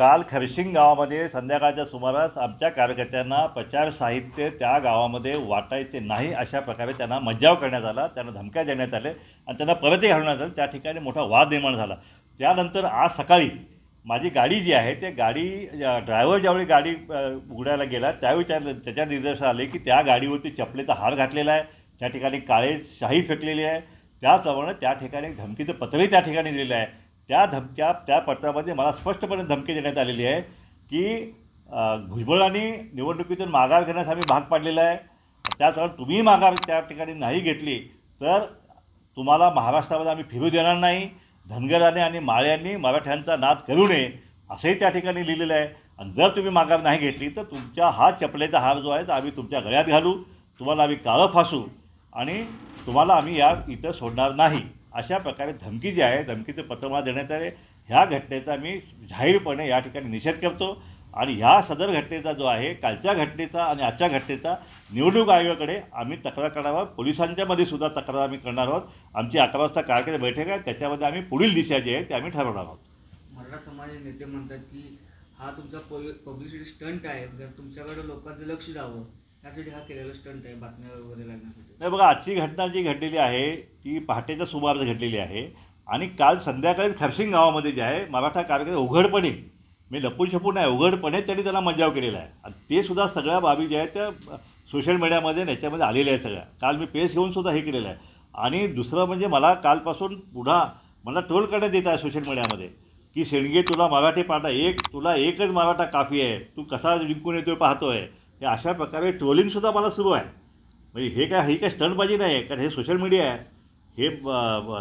काल खरशिंग गावामध्ये संध्याकाळच्या सुमारास आमच्या कार्यकर्त्यांना प्रचार साहित्य त्या गावामध्ये वाटायचे नाही अशा प्रकारे त्यांना मज्जाव करण्यात आला त्यांना धमक्या देण्यात आले आणि त्यांना परतही घालण्यात आलं. त्या ठिकाणी मोठा वाद निर्माण झाला. त्यानंतर आज सकाळी माझी गाडी जी आहे ते गाडी ड्रायव्हर ज्यावेळी गाडी उघडायला गेला त्यावेळी त्या त्याच्या निर्देश आले की त्या गाडीवरती चपलेचा हार घातलेला आहे. त्या ठिकाणी काळे शाही फेकलेली आहे. त्याचप्रमाणे त्या ठिकाणी धमकीचं पत्रही त्या ठिकाणी दिलेलं आहे. त्या धमक्या त्या पत्रामध्ये मला स्पष्टपणे धमकी देण्यात आलेली आहे की भुजबळांनी निवडणुकीतून माघार घेण्यास आम्ही भाग पाडलेला आहे. त्याचप्रमाणे तुम्ही माघार त्या ठिकाणी नाही घेतली तर तुम्हाला महाराष्ट्रामध्ये आम्ही फिरू देणार नाही. धनगराने आणि माळ्यांनी मराठ्यांचा नाद करू नये असंही त्या ठिकाणी लिहिलेलं आहे. आणि जर तुम्ही माघार नाही घेतली तर तुमच्या हा चपलेचा हार जो आहे तो आम्ही तुमच्या गळ्यात घालू. तुम्हाला आम्ही काळं फासू आणि तुम्हाला आम्ही या इथं सोडणार नाही. अशा प्रकारे धमकी जी आहे धमकीचं पत्र मला देण्यात आले. ह्या घटनेचा मी जाहीरपणे या ठिकाणी निषेध करतो. आणि ह्या सदर घटनेचा जो आहे कालच्या घटनेचा आणि आजच्या घटनेचा निवडणूक आयोगाकडे आम्ही तक्रार करणार आहोत. पोलिसांच्यामध्ये सुद्धा तक्रार आम्ही करणार आहोत. आमची अकरा वाजता कार्यक्रम बैठक आहे. त्याच्यामध्ये आम्ही पुढील दिशा जी आहे ते आम्ही ठरवणार आहोत. मराठा समाज नेते म्हणतात की हा तुमचा पब्लिसिटी स्टंट आहे. जर तुमच्याकडे लोकांचं लक्ष द्यावं यासाठी हा केलेला स्टंट आहे बातम्या वगैरे लागण्यासाठी नाही बघा आजची घटना जी घडलेली आहे ती पहाटेच्या सुमारास घडलेली आहे. आणि काल संध्याकाळी खरशिंग गावामध्ये जे आहे मराठा कार्यकर्ते उघडपणे मी लपून छपून नाही उघडपणे त्यांनी त्याला मजाव केलेला आहे. आणि ते सुद्धा सगळ्या बाबी ज्या आहेत त्या सोशल मीडियामध्ये याच्यामध्ये आलेल्या आहे सगळ्या. काल मी पेस घेऊन सुद्धा हे केलेलं आहे. आणि दुसरं म्हणजे मला कालपासून पुन्हा मला ट्रोल करण्यात येत आहे सोशल मीडियामध्ये की शेणगे तुला मराठी पाठा एक तुला एकच मराठा काफी आहे. तू कसा जिंकून येतोय आहे हे अशा प्रकारे ट्रोलिंगसुद्धा मला सुरू आहे. म्हणजे हे काय ही काय स्टंटबाजी नाही आहे कारण हे सोशल मीडिया आहे. हे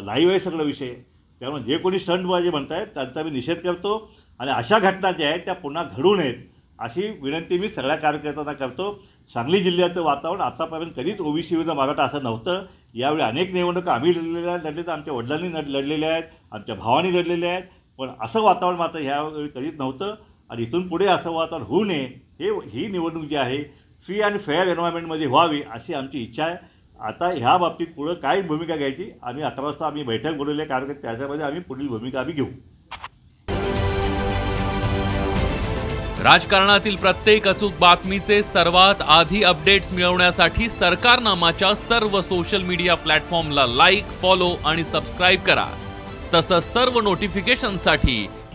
लाईव्ह आहे सगळं विषय. त्यामुळे जे कोणी स्टंटबाजी म्हणत आहेत त्यांचा मी निषेध करतो आणि अशा घटना ज्या आहेत त्या पुन्हा घडू नयेत अशी विनंती मी सगळ्या कार्यकर्त्यांना करतो. सांगली जिल्ह्याचं वातावरण आतापर्यंत कधीच ओबीसी विरुद्ध मराठा असं नव्हतं. यावेळी अनेक निवडणुका आम्ही लढलेल्या आहेत लढले तर आमच्या वडिलांनी लढ लढलेल्या आहेत आमच्या भावांनी लढलेल्या आहेत. पण असं वातावरण मात्र ह्यावेळी कधीच नव्हतं. आणि इथून पुढे असं वातावरण होऊ नये हे ही निवडणूक जी आहे फ्री अँड फेअर एन्व्हायरमेंटमध्ये व्हावी अशी आमची इच्छा आहे. आता ह्या बाबतीत पुढं काय भूमिका घ्यायची आम्ही अकरा वाजता आम्ही बैठक बोलवली आहे कारण त्याच्यामध्ये आम्ही पुढील भूमिका आम्ही घेऊ. राजकारणातील प्रत्येक अचूक बातमीचे सर्वात आधी अपडेट्स मिळवण्यासाठी सरकारनामाच्या सर्व सोशल मीडिया प्लॅटफॉर्मला लाईक फॉलो आणि सबस्क्राईब करा. तसंच सर्व नोटिफिकेशनसाठी